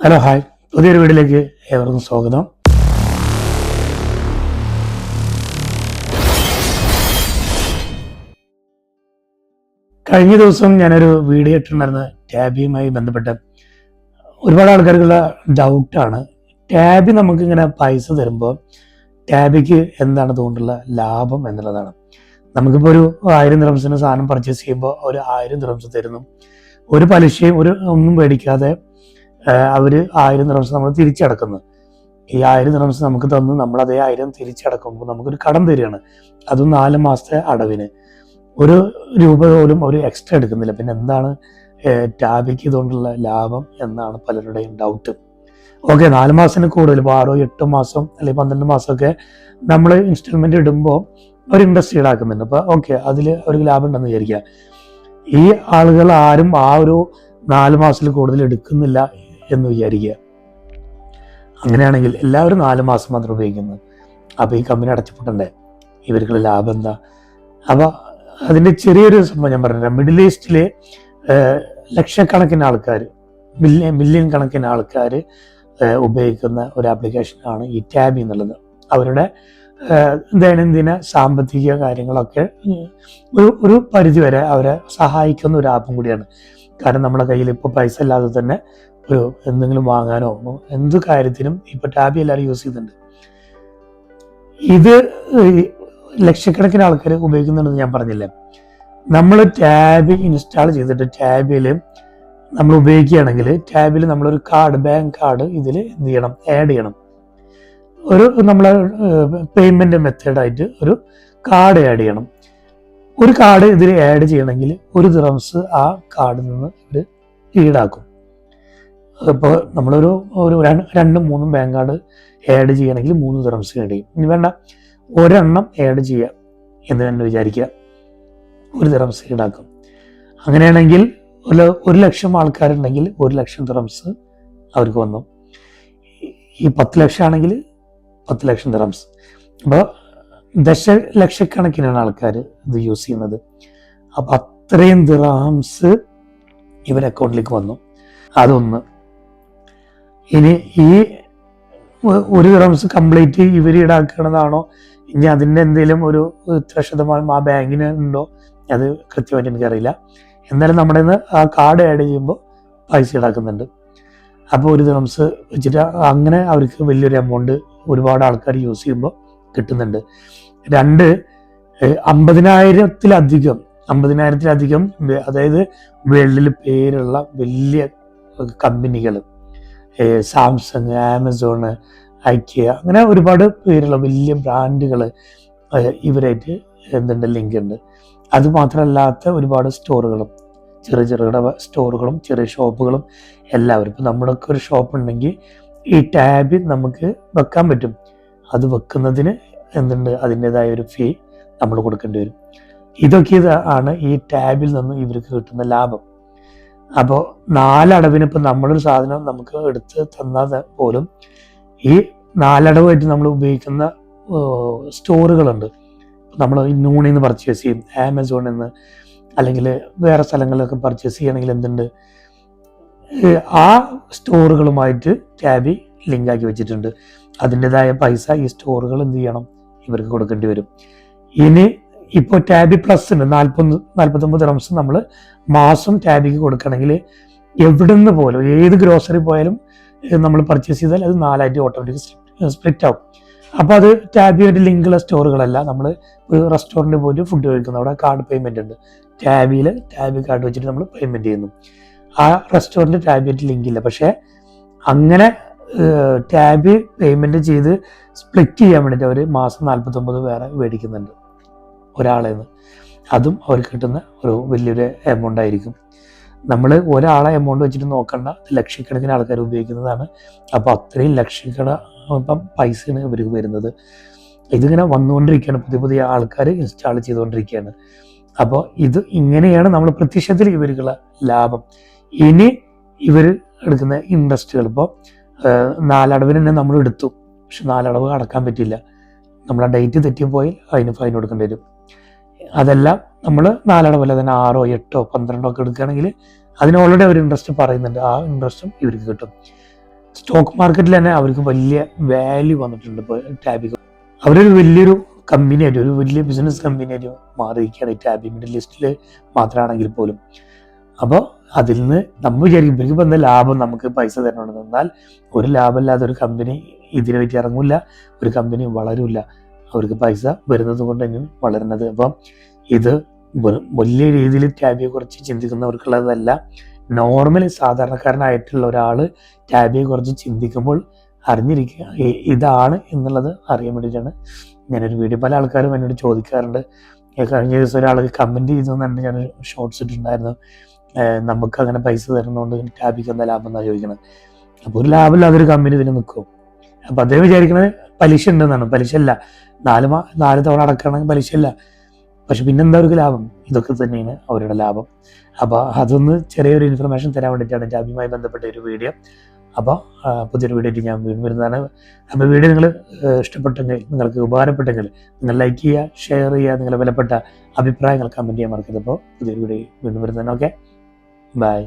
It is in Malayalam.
Hello hi. പുതിയൊരു വീഡിയോയിലേക്ക് ഏവർക്കും സ്വാഗതം. കഴിഞ്ഞ ദിവസം ഞാനൊരു വീഡിയോ ഇട്ടിട്ടുണ്ടായിരുന്ന ടാബിയുമായി ബന്ധപ്പെട്ട്. ഒരുപാട് ആൾക്കാർക്കുള്ള ഡൗട്ടാണ് ടാബി നമുക്കിങ്ങനെ പൈസ തരുമ്പോൾ ടാബിക്ക് എന്താണ് അതുകൊണ്ടുള്ള ലാഭം എന്നുള്ളതാണ്. നമുക്കിപ്പോൾ ഒരു ആയിരം ദിറംസിന് സാധനം പർച്ചേസ് ചെയ്യുമ്പോൾ ഒരു ആയിരം ദിറംസ് തരുന്നു. ഒരു പലിശയും ഒരു ഒന്നും മേടിക്കാതെ അവർ ആയിരം റംസ് നമ്മൾ തിരിച്ചടക്കുന്നത് ഈ ആയിരം ദിറംസ് നമുക്ക് തന്നു നമ്മൾ അതേ ആയിരം തിരിച്ചടക്കുമ്പോൾ നമുക്കൊരു കടം തരികയാണ്. അത് നാല് മാസത്തെ അടവിന്. ഒരു രൂപ പോലും അവർ എക്സ്ട്രാ എടുക്കുന്നില്ല. പിന്നെ എന്താണ്? ടാബിക്ക് ഇതുകൊണ്ടുള്ള ലാഭം എന്നാണ് പലരുടെയും ഡൗട്ട് ഓക്കെ നാല് മാസത്തിന് കൂടുതൽ ഇപ്പോൾ ആറോ എട്ടോ മാസം അല്ലെങ്കിൽ പന്ത്രണ്ട് മാസമൊക്കെ നമ്മൾ ഇൻസ്റ്റാൾമെന്റ് ഇടുമ്പോൾ ഒരു ഇൻട്രസ്റ്റ് ഈടാക്കുന്നുണ്ട്. അപ്പോൾ ഓക്കെ അതിൽ അവർക്ക് ലാഭം ഉണ്ടെന്ന് വിചാരിക്കുക. ഈ ആളുകൾ ആരും ആ ഒരു നാല് മാസത്തിൽ കൂടുതൽ എടുക്കുന്നില്ല എന്ന് വിചാരിക്കുക. അങ്ങനെയാണെങ്കിൽ എല്ലാവരും നാല് മാസം മാത്രം ഉപയോഗിക്കുന്നത് അപ്പോൾ ഈ കമ്പനി അടച്ചുപൂട്ടണ്ടേ? ഇവർക്കുള്ള ലാഭം എന്താ? അപ്പോൾ അതിന്റെ ചെറിയൊരു സംഭവം ഞാൻ പറഞ്ഞുതരാം. മിഡിൽ ഈസ്റ്റിലെ ലക്ഷക്കണക്കിന് ആൾക്കാർ മില്യൺ മില്യൺ കണക്കിന് ആൾക്കാർ ഉപയോഗിക്കുന്ന ഒരു ആപ്ലിക്കേഷനാണ് ഈ ടാബ് എന്നുള്ളത്. അവരുടെ ദൈനംദിന സാമ്പത്തിക കാര്യങ്ങളൊക്കെ ഒരു ഒരു പരിധിവരെ അവരെ സഹായിക്കുന്ന ഒരു ആപ്പും കൂടിയാണ്. കാരണം നമ്മുടെ കയ്യിൽ ഇപ്പോൾ പൈസ ഇല്ലാതെ തന്നെ ഒരു എന്തെങ്കിലും വാങ്ങാനോ എന്ത് കാര്യത്തിനും ഇപ്പോൾ ടാബ് എല്ലാവരും യൂസ് ചെയ്യുന്നുണ്ട് ഇത് ലക്ഷക്കണക്കിന് ആൾക്കാർ ഉപയോഗിക്കുന്നുണ്ടെന്ന് ഞാൻ പറഞ്ഞില്ലേ? നമ്മൾ ടാബ് ഇൻസ്റ്റാൾ ചെയ്തിട്ട് ടാബിൽ നമ്മൾ ഉപയോഗിക്കുകയാണെങ്കിൽ ടാബിൽ നമ്മളൊരു കാർഡ് ബാങ്ക് കാർഡ് ഇതിൽ എന്ത് ചെയ്യണം? ആഡ് ചെയ്യണം. ഒരു നമ്മളെ പേയ്മെന്റ് മെത്തേഡായിട്ട് ഒരു കാർഡ് ആഡ് ചെയ്യണം. ഒരു കാർഡ് ഇതിൽ ആഡ് ചെയ്യണമെങ്കിൽ ഒരു ദിറംസ് ആ കാർഡിൽ നിന്ന് ഇവർ ഈടാക്കും. ഇപ്പോൾ നമ്മളൊരു ഒരു രണ്ട് മൂന്നും ബാങ്ക് കാർഡ് ആഡ് ചെയ്യണമെങ്കിൽ മൂന്ന് ദിറംസ് ആഡ് ചെയ്യും ഇനി വേണ്ട ഒരെണ്ണം ആഡ് ചെയ്യുക എന്ന് തന്നെ വിചാരിക്കുക. ഒരു ദിറംസ് ഈടാക്കും അങ്ങനെയാണെങ്കിൽ ഒരു ഒരു ലക്ഷം ആൾക്കാരുണ്ടെങ്കിൽ ഒരു ലക്ഷം ദിറംസ് അവർക്ക് വന്നു. ഈ പത്ത് ലക്ഷം ആണെങ്കിൽ പത്ത് ലക്ഷം ദിറംസ് അപ്പോൾ ദശലക്ഷക്കണക്കിനാണ് ആൾക്കാർ ഇത് യൂസ് ചെയ്യുന്നത്. അപ്പം അത്രയും ദിറാംസ് ഇവർ അക്കൗണ്ടിലേക്ക് വന്നു. അതൊന്ന്. ഇനി ഈ ഒരു ദിറംസ് കംപ്ലീറ്റ് ഇവർ ഈടാക്കണതാണോ? ഇനി അതിന്റെ എന്തെങ്കിലും ഒരു ഇത്ര ശതമാനം ആ ബാങ്കിന് ഉണ്ടോ? അത് കൃത്യമായിട്ട് എനിക്കറിയില്ല. എന്നാലും നമ്മുടെ ആ കാർഡ് ആഡ് ചെയ്യുമ്പോൾ പൈസ ഈടാക്കുന്നുണ്ട്. അപ്പോൾ ഒരു ദിറംസ് വെച്ചിട്ട് അങ്ങനെ അവർക്ക് വലിയൊരു എമൗണ്ട് ഒരുപാട് ആൾക്കാർ യൂസ് ചെയ്യുമ്പോൾ കിട്ടുന്നുണ്ട്. രണ്ട് അമ്പതിനായിരത്തിലധികം അമ്പതിനായിരത്തിലധികം അതായത് വേൾഡിൽ പേരുള്ള വലിയ കമ്പനികൾ സാംസങ് ആമസോണ് ഐക്യ അങ്ങനെ ഒരുപാട് പേരുള്ള വലിയ ബ്രാൻഡുകൾ ഇവരായിട്ട് എന്തുണ്ട് ലിങ്ക് ഉണ്ട് അതുമാത്രമല്ലാത്ത ഒരുപാട് സ്റ്റോറുകളും ചെറിയ ചെറുകിട സ്റ്റോറുകളും ചെറിയ ഷോപ്പുകളും എല്ലാവരും. ഇപ്പം നമ്മുടെയൊക്കെ ഒരു ഷോപ്പ് ഉണ്ടെങ്കിൽ ഈ ടാബിൽ നമുക്ക് വെക്കാൻ പറ്റും. അത് വെക്കുന്നതിന് എന്തുണ്ട് അതിന്റെതായ ഒരു ഫീ നമ്മൾ കൊടുക്കേണ്ടി വരും. ഇതൊക്കെ ഇത് ആണ് ഈ ടാബിൽ നിന്ന് ഇവർക്ക് കിട്ടുന്ന ലാഭം. അപ്പോൾ നാലടവിന് ഇപ്പം നമ്മളൊരു സാധനം നമുക്ക് എടുത്ത് തന്നാൽ പോലും ഈ നാലടവായിട്ട് നമ്മൾ ഉപയോഗിക്കുന്ന സ്റ്റോറുകളുണ്ട്. നമ്മൾ നൂണിൽ നിന്ന് പർച്ചേസ് ചെയ്യും ആമസോണിൽ നിന്ന് അല്ലെങ്കിൽ വേറെ സ്ഥലങ്ങളിലൊക്കെ പർച്ചേസ് ചെയ്യണമെങ്കിൽ എന്തുണ്ട്? ആ സ്റ്റോറുകളുമായിട്ട് ടാബി ലിങ്കാക്കി വെച്ചിട്ടുണ്ട്. അതിന്റെതായ പൈസ ഈ സ്റ്റോറുകൾ എന്ത് ചെയ്യണം? ഇവർക്ക് കൊടുക്കേണ്ടി വരും. ഇനി ഇപ്പോൾ ടാബി പ്ലസ് ഉണ്ട് നാൽപ്പത് നാൽപ്പത്തൊമ്പത് റംസ് നമ്മൾ മാസം ടാബിക്ക് കൊടുക്കണമെങ്കിൽ എവിടുന്ന് പോലും ഏത് ഗ്രോസറി പോയാലും നമ്മൾ പർച്ചേസ് ചെയ്താൽ അത് നാലായിട്ട് ഓട്ടോമാറ്റിക് സ്പ്ലിറ്റ് ആവും. അപ്പോൾ അത് ടാബിയായിട്ട് ലിങ്കുള്ള സ്റ്റോറുകളല്ല നമ്മൾ ഒരു റെസ്റ്റോറന്റ് പോയിട്ട് ഫുഡ് കഴിക്കുന്നു. അവിടെ കാർഡ് പേയ്മെന്റ് ഉണ്ട്. ടാബിയിൽ ടാബി കാർഡ് വെച്ചിട്ട് നമ്മൾ പേയ്മെന്റ് ചെയ്യുന്നു. ആ റെസ്റ്റോറന്റ് ലിങ്ക് ഇല്ല. പക്ഷേ അങ്ങനെ ടാബി പേയ്മെന്റ് ചെയ്ത് സ്പ്ലിറ്റ് ചെയ്യാൻ വേണ്ടിയിട്ട് അവർ മാസം നാൽപ്പത്തൊമ്പത് വേറെ മേടിക്കുന്നുണ്ട്. ഒരാളെ നിന്ന് അതും അവർ കിട്ടുന്ന ഒരു വലിയൊരു എമൗണ്ട് ആയിരിക്കും. നമ്മൾ ഒരാളെ എമൗണ്ട് വെച്ചിട്ട് നോക്കണ്ട. ലക്ഷക്കണക്കിന് ആൾക്കാർ ഉപയോഗിക്കുന്നതാണ്. അപ്പോൾ അത്രയും ലക്ഷക്കണ ഇപ്പം പൈസയാണ് ഇവർക്ക് വരുന്നത്. ഇതിങ്ങനെ വന്നുകൊണ്ടിരിക്കുകയാണ്. പുതിയ പുതിയ ആൾക്കാർ ഇൻസ്റ്റാൾ ചെയ്തുകൊണ്ടിരിക്കുകയാണ്. അപ്പോൾ ഇത് ഇങ്ങനെയാണ് നമ്മൾ പ്രത്യക്ഷത്തിൽ ഇവർക്കുള്ള ലാഭം. ഇനി ഇവർ എടുക്കുന്ന ഇൻട്രസ്റ്റുകൾ ഇപ്പോൾ നാലടവിന് തന്നെ നമ്മൾ എടുത്തു. പക്ഷെ നാലടവ് അടക്കാൻ പറ്റില്ല നമ്മൾ ആ ഡേറ്റ് തെറ്റിപ്പോയി അതിന് ഫൈൻ കൊടുക്കേണ്ടി വരും. അതെല്ലാം നമ്മൾ നാലടവല്ല തന്നെ ആറോ എട്ടോ പന്ത്രണ്ടോ ഒക്കെ എടുക്കുകയാണെങ്കിൽ അതിന് ഓൾറെഡി അവർ ഇൻട്രസ്റ്റ് പറയുന്നുണ്ട്. ആ ഇൻട്രസ്റ്റും ഇവർക്ക് കിട്ടും. സ്റ്റോക്ക് മാർക്കറ്റിൽ തന്നെ അവർക്ക് വലിയ വാല്യൂ വന്നിട്ടുണ്ട് ഇപ്പോൾ ടാബിക് അവരൊരു വലിയൊരു കമ്പനിയായിട്ട് ഒരു വലിയ ബിസിനസ് കമ്പനിയായിട്ട് മാറിയിരിക്കുകയാണ് ഈ ടാബി മിഡിൽ ലിസ്റ്റിൽ മാത്രമാണെങ്കിൽ പോലും. അപ്പോൾ അതിൽ നിന്ന് നമ്മൾ വിചാരിക്കും ഇവർക്ക് ഇപ്പം എന്താ ലാഭം? നമുക്ക് പൈസ തരണമെന്ന്. എന്നാൽ ഒരു ലാഭമില്ലാത്ത ഒരു കമ്പനി ഇതിനെ പറ്റി ഇറങ്ങില്ല ഒരു കമ്പനി വളരില്ല അവർക്ക് പൈസ വരുന്നത് കൊണ്ട് തന്നെയാണ് വളരുന്നത്. അപ്പം ഇത് വലിയ രീതിയിൽ ടാബിയെ കുറിച്ച് ചിന്തിക്കുന്നവർക്കുള്ളതല്ല. നോർമൽ സാധാരണക്കാരനായിട്ടുള്ള ഒരാൾ ടാബിയെ കുറിച്ച് ചിന്തിക്കുമ്പോൾ അറിഞ്ഞിരിക്കുക ഇതാണ് എന്നുള്ളത് അറിയാൻ വേണ്ടിയിട്ടാണ് ഞാനൊരു വീഡിയോ പല ആൾക്കാരും എന്നോട് ചോദിക്കാറുണ്ട്. കഴിഞ്ഞ ദിവസം ഒരാൾ കമന്റ് ചെയ്തു ചെയ്തെന്നുണ്ട് ഞാൻ ഷോർട്സ് ഇട്ടിട്ടുണ്ടായിരുന്നു. നമുക്ക് അങ്ങനെ പൈസ തരുന്നതുകൊണ്ട് ടാബിക്ക് എന്താ ലാഭം എന്നാണ് ചോദിക്കുന്നത് അപ്പോൾ ഒരു ലാഭമില്ലാതെ ഒരു കമ്പനി ഇതിന് നിൽക്കും അപ്പോൾ അദ്ദേഹം വിചാരിക്കുന്നത് പലിശ ഉണ്ടെന്നാണ്. പലിശ അല്ല. നാല് മാ നാല് തവണ അടക്കണമെങ്കിൽ പലിശ അല്ല പക്ഷെ പിന്നെന്താ അവർക്ക് ലാഭം? ഇതൊക്കെ തന്നെയാണ് അവരുടെ ലാഭം. അപ്പോൾ അതൊന്ന് ചെറിയൊരു ഇൻഫർമേഷൻ തരാൻ വേണ്ടിയിട്ടാണ് ടാബിയുമായി ബന്ധപ്പെട്ട ഒരു വീഡിയോ അപ്പോൾ പുതിയൊരു വീഡിയോ ഞാൻ വീണ്ടും വരുന്നതാണ്. അപ്പോൾ വീഡിയോ നിങ്ങൾ ഇഷ്ടപ്പെട്ടെങ്കിൽ നിങ്ങൾക്ക് ഉപകാരപ്പെട്ടെങ്കിൽ നിങ്ങൾ ലൈക്ക് ചെയ്യുക ഷെയർ ചെയ്യുക നിങ്ങളുടെ വിലപ്പെട്ട അഭിപ്രായങ്ങൾ കമന്റ് ചെയ്യാൻ മറക്കരുത്. അപ്പോൾ പുതിയൊരു വീഡിയോ വീണ്ടും വരുന്നതാണ്. Okay bye